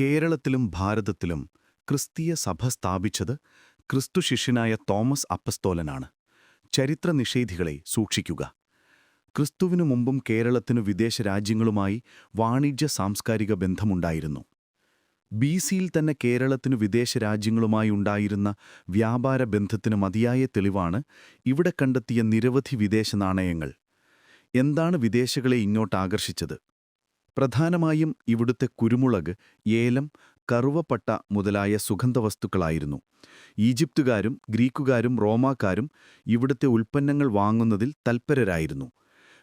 കേരളത്തിലും ഭാരതത്തിലും ക്രിസ്തീയ സഭ സ്ഥാപിച്ചത് ക്രിസ്തുശിഷ്യനായ തോമസ് അപ്പസ്തോലനാണ്. ചരിത്ര നിഷേധികളെ സൂക്ഷിക്കുക. ക്രിസ്തുവിനു മുമ്പും കേരളത്തിനു വിദേശ രാജ്യങ്ങളുമായി വാണിജ്യ സാംസ്കാരിക ബന്ധമുണ്ടായിരുന്നു. ബി സിയിൽ തന്നെ കേരളത്തിനു വിദേശ രാജ്യങ്ങളുമായി ഉണ്ടായിരുന്ന വ്യാപാര ബന്ധത്തിന് മതിയായ തെളിവാണ് ഇവിടെ കണ്ടെത്തിയ നിരവധി വിദേശ നാണയങ്ങൾ. എന്താണ് വിദേശികളെ ഇങ്ങോട്ട് ആകർഷിച്ചത്? പ്രധാനമായും ഇവിടുത്തെ കുരുമുളക് ഏലം കറുവപ്പട്ട മുതലായ സുഗന്ധവസ്തുക്കളായിരുന്നു. ഈജിപ്തുകാരും ഗ്രീക്കുകാരും റോമാക്കാരും ഇവിടുത്തെ ഉൽപ്പന്നങ്ങൾ വാങ്ങുന്നതിൽ തൽപരരായിരുന്നു.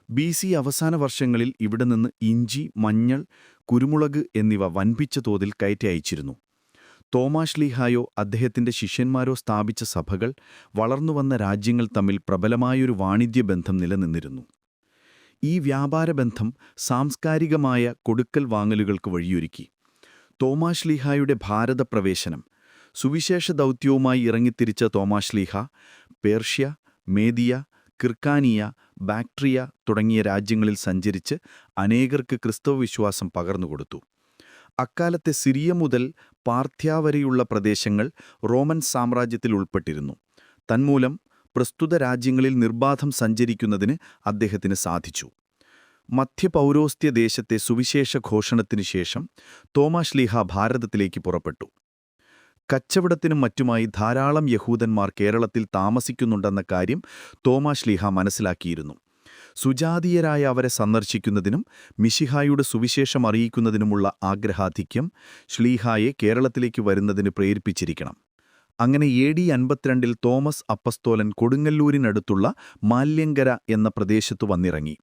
ബി സി അവസാന വർഷങ്ങളിൽ ഇവിടെ നിന്ന് ഇഞ്ചി മഞ്ഞൾ കുരുമുളക് എന്നിവ വൻപിച്ച തോതിൽ കയറ്റി അയച്ചിരുന്നു. തോമാഷ്ലീഹായോ അദ്ദേഹത്തിന്റെ ശിഷ്യന്മാരോ സ്ഥാപിച്ച സഭകൾ വളർന്നുവന്ന രാജ്യങ്ങൾ തമ്മിൽ പ്രബലമായൊരു വാണിജ്യബന്ധം നിലനിന്നിരുന്നു. ഈ വ്യാപാരബന്ധം സാംസ്കാരികമായ കൊടുക്കൽ വാങ്ങലുകൾക്ക് വഴിയൊരുക്കി. തോമാശ്ലീഹായുടെ ഭാരതപ്രവേശനം. സുവിശേഷ ദൗത്യവുമായി ഇറങ്ങിത്തിരിച്ച Thomasleeha Persia Media Hyrcania Bactria തുടങ്ങിയ രാജ്യങ്ങളിൽ സഞ്ചരിച്ച് അനേകർക്ക് ക്രിസ്തവ വിശ്വാസം പകർന്നുകൊടുത്തു അക്കാലത്തെ സിറിയ മുതൽ പാർത്ഥ്യ വരെയുള്ള പ്രദേശങ്ങൾ റോമൻ സാമ്രാജ്യത്തിൽ ഉൾപ്പെട്ടിരുന്നു. തന്മൂലം പ്രസ്തുത രാജ്യങ്ങളിൽ നിർബാധം സഞ്ചരിക്കുന്നതിന് അദ്ദേഹത്തിന് സാധിച്ചു. മധ്യപൗരോസ്ത്യ ദേശത്തെ സുവിശേഷ ഘോഷണത്തിനു ശേഷം തോമാശ്ലീഹ ഭാരതത്തിലേക്ക് പുറപ്പെട്ടു. കച്ചവടത്തിനും മറ്റുമായി ധാരാളം യഹൂദന്മാർ കേരളത്തിൽ താമസിക്കുന്നുണ്ടെന്ന കാര്യം തോമാശ്ലീഹ മനസ്സിലാക്കിയിരുന്നു. സുജാതീയരായ അവരെ സന്ദർശിക്കുന്നതിനും മിശിഹായുടെ സുവിശേഷം അറിയിക്കുന്നതിനുമുള്ള ആഗ്രഹാധിക്യം ശ്ലീഹായെ കേരളത്തിലേക്ക് വരുന്നതിന് പ്രേരിപ്പിച്ചിരിക്കണം. അങ്ങനെ എ ഡി അൻപത്തിരണ്ടിൽ തോമസ് അപ്പസ്തോലൻ കൊടുങ്ങല്ലൂരിനടുത്തുള്ള മാല്യങ്കര എന്ന പ്രദേശത്തു വന്നിറങ്ങി.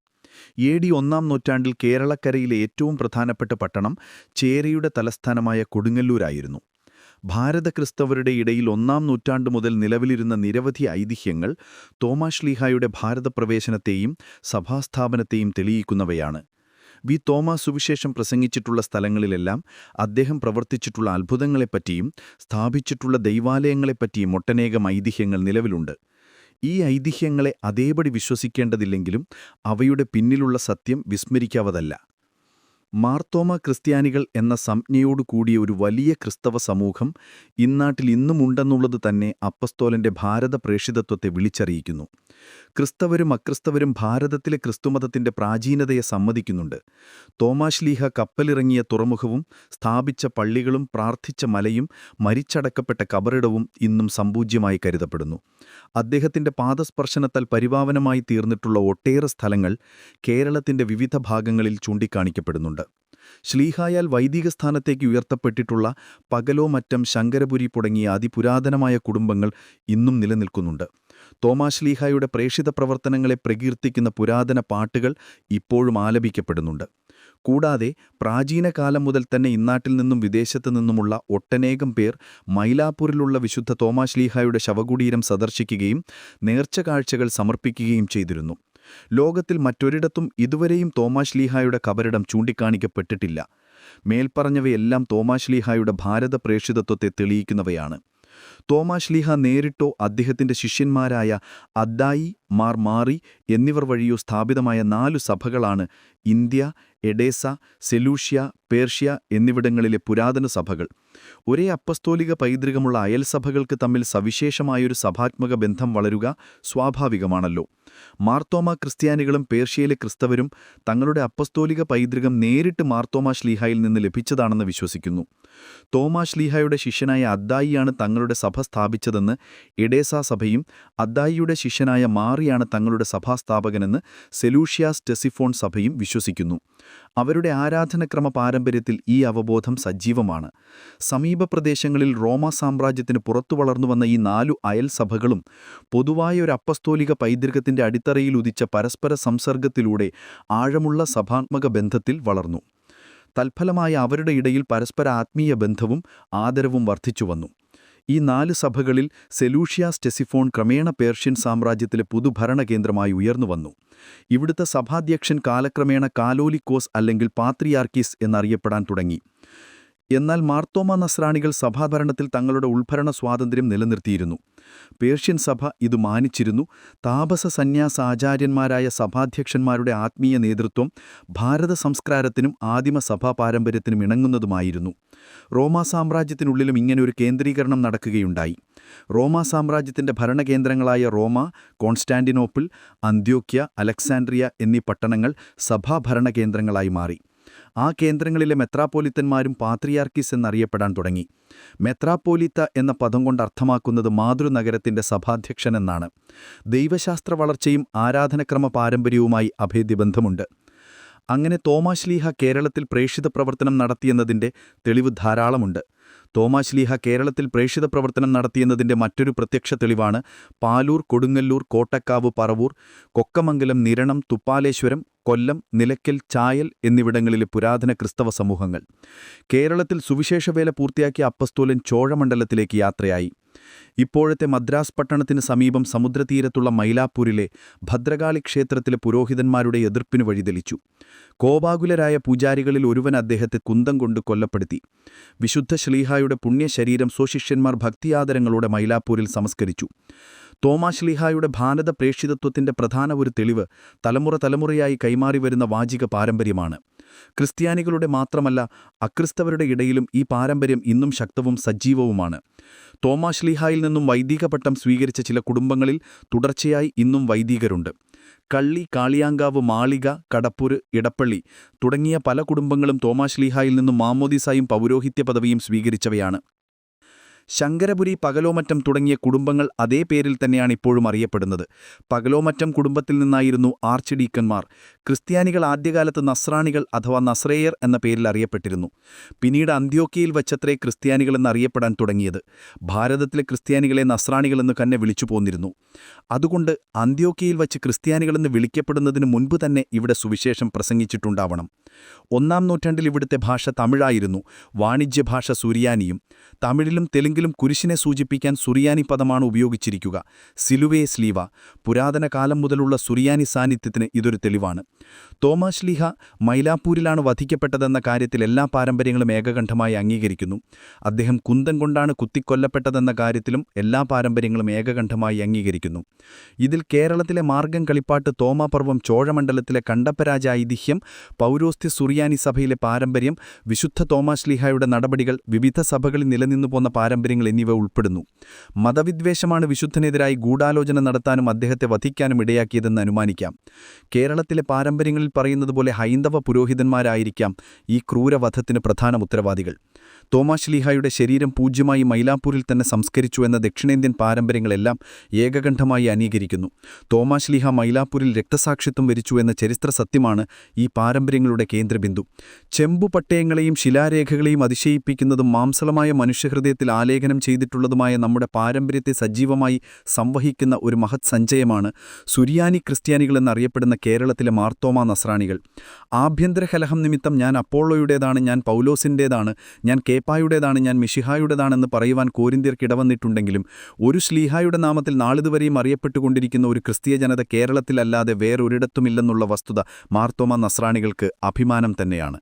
എ ഡി ഒന്നാം നൂറ്റാണ്ടിൽ കേരളക്കരയിലെ ഏറ്റവും പ്രധാനപ്പെട്ട പട്ടണം ചേരയുടെ തലസ്ഥാനമായ കൊടുങ്ങല്ലൂരായിരുന്നു. ഭാരതക്രിസ്തവരുടെ ഇടയിൽ ഒന്നാം നൂറ്റാണ്ടു മുതൽ നിലവിലിരുന്ന നിരവധി ഐതിഹ്യങ്ങൾ തോമാശ്ലീഹായുടെ ഭാരതപ്രവേശനത്തെയും സഭാസ്ഥാപനത്തെയും തെളിയിക്കുന്നവയാണ്. വി. തോമസ് സുവിശേഷം പ്രസംഗിച്ചിട്ടുള്ള സ്ഥലങ്ങളിലെല്ലാം അദ്ദേഹം പ്രവർത്തിച്ചിട്ടുള്ള അത്ഭുതങ്ങളെപ്പറ്റിയും സ്ഥാപിച്ചിട്ടുള്ള ദൈവാലയങ്ങളെപ്പറ്റിയും ഒട്ടനേകം ഐതിഹ്യങ്ങൾ നിലവിലുണ്ട്. ഈ ഐതിഹ്യങ്ങളെ അതേപടി വിശ്വസിക്കേണ്ടതില്ലെങ്കിലും അവയുടെ പിന്നിലുള്ള സത്യം വിസ്മരിക്കാവതല്ല. മാർത്തോമ ക്രിസ്ത്യാനികൾ എന്ന സംജ്ഞയോടു കൂടിയ ഒരു വലിയ ക്രിസ്തവ സമൂഹം ഇന്നാട്ടിൽ ഇന്നുമുണ്ടെന്നുള്ളത് തന്നെ അപ്പസ്തോലന്റെ ഭാരത പ്രേഷിതത്വത്തെ വിളിച്ചറിയിക്കുന്നു. ക്രിസ്തവരും അക്രിസ്തവരും ഭാരതത്തിലെ ക്രിസ്തുമതത്തിന്റെ പ്രാചീനതയെ സമ്മതിക്കുന്നുണ്ട്. തോമാശ്ലീഹ കപ്പലിറങ്ങിയ തുറമുഖവും സ്ഥാപിച്ച പള്ളികളും പ്രാർത്ഥിച്ച മലയും മരിച്ചടക്കപ്പെട്ട കബറിടവും ഇന്നും സമ്പൂജ്യമായി കരുതപ്പെടുന്നു. അദ്ദേഹത്തിന്റെ പാദസ്പർശനത്താൽ പരിപാവനമായി തീർന്നിട്ടുള്ള ഒട്ടേറെ സ്ഥലങ്ങൾ കേരളത്തിന്റെ വിവിധ ഭാഗങ്ങളിൽ ചൂണ്ടിക്കാണിക്കപ്പെടുന്നുണ്ട്. ശ്ലീഹായാൽ വൈദിക സ്ഥാനത്തേക്ക് ഉയർത്തപ്പെട്ടിട്ടുള്ള പകലോ മറ്റം ശങ്കരപുരി തുടങ്ങിയ അതിപുരാതനമായ കുടുംബങ്ങൾ ഇന്നും നിലനിൽക്കുന്നുണ്ട്. തോമാശ്ലീഹായുടെ പ്രേഷിത പ്രവർത്തനങ്ങളെ പ്രകീർത്തിക്കുന്ന പുരാതന പാട്ടുകൾ ഇപ്പോഴും ആലപിക്കപ്പെടുന്നുണ്ട്. കൂടാതെ പ്രാചീന കാലം മുതൽ തന്നെ ഇന്നാട്ടിൽ നിന്നും വിദേശത്തു നിന്നുമുള്ള ഒട്ടനേകം പേർ മൈലാപ്പൂരിലുള്ള വിശുദ്ധ തോമാശ്ലീഹായുടെ ശവകുടീരം സന്ദർശിക്കുകയും നേർച്ച കാഴ്ചകൾ സമർപ്പിക്കുകയും ചെയ്തിരുന്നു. ലോകത്തിൽ മറ്റൊരിടത്തും ഇതുവരെയും തോമാശ്ലീഹായുടെ കബരിടം ചൂണ്ടിക്കാണിക്കപ്പെട്ടിട്ടില്ല. മേൽപ്പറഞ്ഞവയെല്ലാം തോമാശ്ലീഹായുടെ ഭാരത പ്രേക്ഷിതത്വത്തെ തെളിയിക്കുന്നവയാണ്. തോമാശ്ലീഹ നേരിട്ടോ അദ്ദേഹത്തിന്റെ ശിഷ്യന്മാരായ അദ്ദായി മാർ മാറി എന്നിവർ വഴിയോ സ്ഥാപിതമായ നാലു സഭകളാണ് ഇന്ത്യ എഡേസ സെലൂഷ്യ പേർഷ്യ എന്നിവിടങ്ങളിലെ പുരാതന സഭകൾ. ഒരേ അപ്പസ്തോലിക പൈതൃകമുള്ള അയൽസഭകൾക്ക് തമ്മിൽ സവിശേഷമായൊരു സഭാത്മക ബന്ധം വളരുക സ്വാഭാവികമാണല്ലോ. മാർത്തോമ ക്രിസ്ത്യാനികളും പേർഷ്യയിലെ ക്രിസ്തവരും തങ്ങളുടെ അപ്പസ്തോലിക പൈതൃകം നേരിട്ട് മാർത്തോമ ശ്ലീഹായിൽ നിന്ന് ലഭിച്ചതാണെന്ന് വിശ്വസിക്കുന്നു. തോമാ ലീഹയുടെ ശിഷ്യനായ അദ്ദായിയാണ് തങ്ങളുടെ സഭ സ്ഥാപിച്ചതെന്ന് എഡേസ സഭയും അദ്ദായിയുടെ ശിഷ്യനായ മാറിയാണ് തങ്ങളുടെ സഭാസ്ഥാപകനെന്ന് സെലൂഷ്യാസ് ടെസിഫോൺ സഭയും വിശ്വസിക്കുന്നു. അവരുടെ ആരാധനക്രമ പാരമ്പര്യത്തിൽ ഈ അവബോധം സജീവമാണ്. സമീപ പ്രദേശങ്ങളിൽ റോമ സാമ്രാജ്യത്തിന് പുറത്തു വളർന്നുവന്ന ഈ നാലു അയൽ സഭകളും പൊതുവായ ഒരു അപ്പസ്തോലിക പൈതൃകത്തിന്റെ അടിത്തറയിൽ ഉദിച്ച പരസ്പര സംസർഗത്തിലൂടെ ആഴമുള്ള സഭാത്മക ബന്ധത്തിൽ വളർന്നു. തൽഫലമായ അവരുടെ ഇടയിൽ പരസ്പര ആത്മീയ ബന്ധവും ആദരവും വർദ്ധിച്ചുവന്നു ഈ നാല് സഭകളിൽ സെലൂഷ്യ സ്റ്റെസിഫോൺ ക്രമേണ പേർഷ്യൻ സാമ്രാജ്യത്തിലെ പുതുഭരണ പുതുഭരണകേന്ദ്രമായി ഉയർന്നുവന്നു ഇവിടുത്തെ സഭാധ്യക്ഷൻ കാലക്രമേണ കാലോലിക്കോസ് അല്ലെങ്കിൽ പാത്രിയാർക്കീസ് എന്നറിയപ്പെടാൻ തുടങ്ങി. എന്നാൽ മാർത്തോമ നസ്രാണികൾ സഭാഭരണത്തിൽ തങ്ങളുടെ ഉൾഭരണ സ്വാതന്ത്ര്യം നിലനിർത്തിയിരുന്നു. പേർഷ്യൻ സഭ ഇത് മാനിച്ചിരുന്നു. താപസ സന്യാസാചാര്യന്മാരായ സഭാധ്യക്ഷന്മാരുടെ ആത്മീയ നേതൃത്വം ഭാരത സംസ്കാരത്തിനും ആദിമ സഭാ പാരമ്പര്യത്തിനും ഇണങ്ങുന്നതുമായിരുന്നു. റോമാ സാമ്രാജ്യത്തിനുള്ളിലും ഇങ്ങനെയൊരു കേന്ദ്രീകരണം നടക്കുകയുണ്ടായി. റോമാ സാമ്രാജ്യത്തിന്റെ ഭരണകേന്ദ്രങ്ങളായ റോമ കോൺസ്റ്റാന്റിനോപ്പിൾ അന്ത്യോക്യ അലക്സാൻഡ്രിയ എന്നീ പട്ടണങ്ങൾ സഭാഭരണകേന്ദ്രങ്ങളായി മാറി. ആ കേന്ദ്രങ്ങളിലെ മെത്രാപ്പോലിത്തന്മാരും പാത്രിയാർക്കിസ് എന്നറിയപ്പെടാൻ തുടങ്ങി. മെത്രാപ്പോലിത്ത എന്ന പദം കൊണ്ട് അർത്ഥമാക്കുന്നത് മാതൃനഗരത്തിന്റെ സഭാധ്യക്ഷൻ എന്നാണ് ദൈവശാസ്ത്ര വളർച്ചയും ആരാധനക്രമ പാരമ്പര്യവുമായി അഭേദ്യബന്ധമുണ്ട്. അങ്ങനെ തോമാശ്ലീഹ കേരളത്തിൽ പ്രേക്ഷിത പ്രവർത്തനം നടത്തിയെന്നതിന്റെ തെളിവ് ധാരാളമുണ്ട്. തോമാശ്ലീഹ കേരളത്തിൽ പ്രേക്ഷിത പ്രവർത്തനം നടത്തിയെന്നതിന്റെ മറ്റൊരു പ്രത്യക്ഷ തെളിവാണ് പാലൂർ കൊടുങ്ങല്ലൂർ കോട്ടക്കാവ് പറവൂർ കൊക്കമംഗലം നിരണം തുപ്പാലേശ്വരം കൊല്ലം നിലയ്ക്കൽ ചായൽ എന്നിവിടങ്ങളിലെ പുരാതന ക്രിസ്തവ സമൂഹങ്ങൾ. കേരളത്തിൽ സുവിശേഷവേല പൂർത്തിയാക്കിയ അപ്പസ്തോലൻ ചോഴമണ്ഡലത്തിലേക്ക് യാത്രയായി. ഇപ്പോഴത്തെ മദ്രാസ് പട്ടണത്തിന് സമീപം സമുദ്രതീരത്തുള്ള മൈലാപ്പൂരിലെ ഭദ്രകാളി ക്ഷേത്രത്തിലെ പുരോഹിതന്മാരുടെ എതിർപ്പിന് വഴിതെളിച്ചു. കോപാകുലരായ പൂജാരികളിൽ ഒരുവൻ അദ്ദേഹത്തെ കുന്തം കൊണ്ട് കൊല്ലപ്പെടുത്തി. വിശുദ്ധ ശ്ലീഹായുടെ പുണ്യശരീരം സ്വശിഷ്യന്മാർ ഭക്തിയാദരങ്ങളോടെ മൈലാപ്പൂരിൽ സംസ്കരിച്ചു. തോമാശ്ലീഹായുടെ ഭാരത പ്രേക്ഷിതത്വത്തിന്റെ പ്രധാന ഒരു തെളിവ് തലമുറ തലമുറയായി കൈമാറി വരുന്ന വാചിക പാരമ്പര്യമാണ്. ക്രിസ്ത്യാനികളുടെ മാത്രമല്ല അക്രിസ്തവരുടെ ഇടയിലും ഈ പാരമ്പര്യം ഇന്നും ശക്തവും സജീവവുമാണ്. തോമാശ്ലീഹായിൽ നിന്നും വൈദിക പട്ടം സ്വീകരിച്ച ചില കുടുംബങ്ങളിൽ തുടർച്ചയായി ഇന്നും വൈദികരുണ്ട്. കള്ളി കാളിയാങ്കാവ് മാളിക കടപ്പൂര് ഇടപ്പള്ളി തുടങ്ങിയ പല കുടുംബങ്ങളും തോമാശ്ലീഹായിൽ നിന്നും മാമോദിസായും പൗരോഹിത്യ പദവിയും സ്വീകരിച്ചവയാണ്. ശങ്കരപുരി പകലോമറ്റം തുടങ്ങിയ കുടുംബങ്ങൾ അതേ പേരിൽ തന്നെയാണ് ഇപ്പോഴും അറിയപ്പെടുന്നത്. പകലോമറ്റം കുടുംബത്തിൽ നിന്നായിരുന്നു ആർച്ച് ഡീക്കന്മാർ. ക്രിസ്ത്യാനികൾ ആദ്യകാലത്ത് നസ്രാണികൾ അഥവാ നസ്രേയർ എന്ന പേരിൽ അറിയപ്പെട്ടിരുന്നു. പിന്നീട് അന്ത്യോക്കിയയിൽ വച്ചത്രേ ക്രിസ്ത്യാനികളെന്ന് അറിയപ്പെടാൻ തുടങ്ങിയത്. ഭാരതത്തിലെ ക്രിസ്ത്യാനികളെ നസ്രാണികളെന്ന് തന്നെ വിളിച്ചു പോന്നിരുന്നു. അതുകൊണ്ട് അന്ത്യോക്കിയയിൽ വച്ച് ക്രിസ്ത്യാനികളെന്ന് വിളിക്കപ്പെടുന്നതിന് മുൻപ് തന്നെ ഇവിടെ സുവിശേഷം പ്രസംഗിച്ചിട്ടുണ്ടാവണം. ഒന്നാം നൂറ്റാണ്ടിൽ ഇവിടുത്തെ ഭാഷ തമിഴായിരുന്നു. വാണിജ്യഭാഷ സുറിയാനിയും തമിഴിലും തെലുങ്കിലും കുരിശിനെ സൂചിപ്പിക്കാൻ സുറിയാനി പദമാണ് ഉപയോഗിച്ചിരിക്കുക. സിലുവേ സ്ലീവ പുരാതന കാലം മുതലുള്ള സുറിയാനി സാന്നിധ്യത്തിന് ഇതൊരു തെളിവാണ്. തോമാസ് ലീഹ മൈലാപ്പൂരിലാണ് വധിക്കപ്പെട്ടതെന്ന കാര്യത്തിൽ എല്ലാ പാരമ്പര്യങ്ങളും ഏകകണ്ഠമായി അംഗീകരിക്കുന്നു. അദ്ദേഹം കുന്തം കൊണ്ടാണ് കുത്തിക്കൊല്ലപ്പെട്ടതെന്ന കാര്യത്തിലും എല്ലാ പാരമ്പര്യങ്ങളും ഏകകണ്ഠമായി അംഗീകരിക്കുന്നു. ഇതിൽ കേരളത്തിലെ മാർഗം കളിപ്പാട്ട് തോമാപർവം ചോഴമണ്ഡലത്തിലെ കണ്ടപ്പരാജ ഐതിഹ്യം പൗരോസ്ത്യ സുറിയാനി സഭയിലെ പാരമ്പര്യം വിശുദ്ധ തോമാശ്ലീഹായുടെ നടപടികൾ വിവിധ സഭകളിൽ നിലനിന്നു പോന്ന പാരമ്പര്യങ്ങൾ എന്നിവ ഉൾപ്പെടുന്നു. മതവിദ്വേഷമാണ് വിശുദ്ധനെതിരായി ഗൂഢാലോചന നടത്താനും അദ്ദേഹത്തെ വധിക്കാനും ഇടയാക്കിയതെന്ന് അനുമാനിക്കാം. കേരളത്തിലെ പാരമ്പര്യങ്ങളിൽ പറയുന്നത് പോലെ ഹൈന്ദവ പുരോഹിതന്മാരായിരിക്കാം ഈ ക്രൂരവധത്തിന് പ്രധാന ഉത്തരവാദികൾ. തോമാശ്ലീഹായുടെ ശരീരം പൂജ്യമായി മൈലാപ്പൂരിൽ തന്നെ സംസ്കരിച്ചു എന്ന ദക്ഷിണേന്ത്യൻ പാരമ്പര്യങ്ങളെല്ലാം ഏകകണ്ഠമായി അനീകരിക്കുന്നു തോമാശ്ലീഹ മൈലാപ്പൂരിൽ രക്തസാക്ഷിത്വം വരിച്ചു എന്ന ചരിത്ര സത്യമാണ് ഈ പാരമ്പര്യങ്ങളുടെ കേന്ദ്രബിന്ദു. ചെമ്പുപട്ടയങ്ങളെയും ശിലാരേഖകളെയും അതിശയിപ്പിക്കുന്നതും മാംസളമായ മനുഷ്യഹൃദയത്തിൽ ആലേഖനം ചെയ്തിട്ടുള്ളതുമായ നമ്മുടെ പാരമ്പര്യത്തെ സജീവമായി സംവഹിക്കുന്ന ഒരു മഹത് സഞ്ചയമാണ്. സുരിയാനി ക്രിസ്ത്യാനികളെന്നറിയപ്പെടുന്ന കേരളത്തിലെ കേരളത്തിലെ മാർത്തോമ നസ്രാണികൾ. ആഭ്യന്തര കലഹം നിമിത്തം ഞാൻ അപ്പോളോയുടേതാണ് ഞാൻ പൗലോസിന്റേതാണ് ഞാൻ കേപ്പായുടേതാണ് ഞാൻ മിഷിഹായുടേതാണെന്ന് പറയുവാൻ കോരിന്തിയർക്കിടവന്നിട്ടുണ്ടെങ്കിലും ഒരു ശ്ലീഹായുടെ നാമത്തിൽ നാളിതുവരെയും അറിയപ്പെട്ടുകൊണ്ടിരിക്കുന്ന ഒരു ക്രിസ്തീയ ജനത കേരളത്തിലല്ലാതെ വേറൊരിടത്തുമില്ലെന്നുള്ള വസ്തുത മാർത്തോമ നസ്രാണികൾക്ക് അഭിമാനം തന്നെയാണ്.